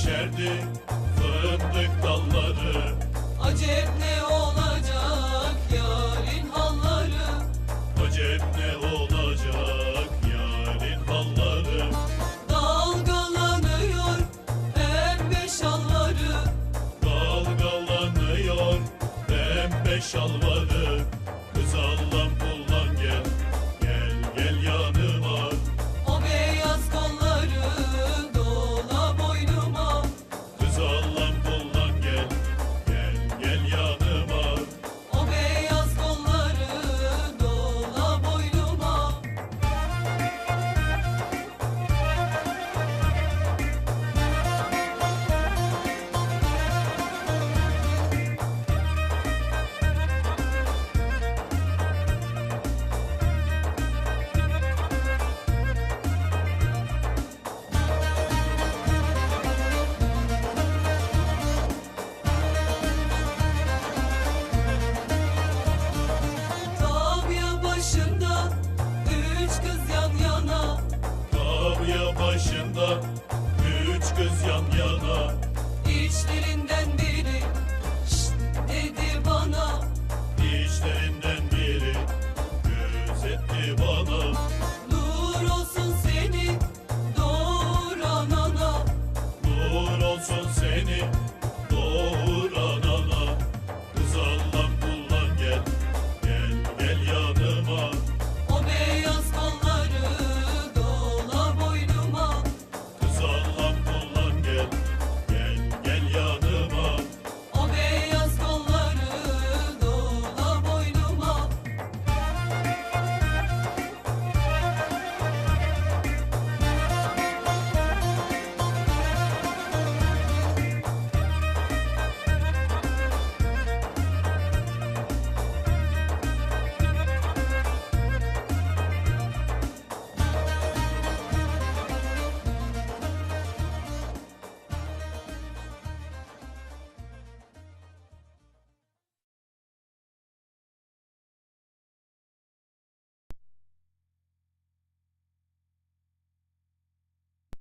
yeşerdi fındık dalları. Acep ne olacak yarın halları? Acep ne olacak yarın halları? Dalgalanıyor pembe şalları Dalgalanıyor pembe şalları Kız Allah başında. Üç kız yan yana. İçlerinden biri. Şşt dedi bana. İçlerinden biri. Göz etti bana.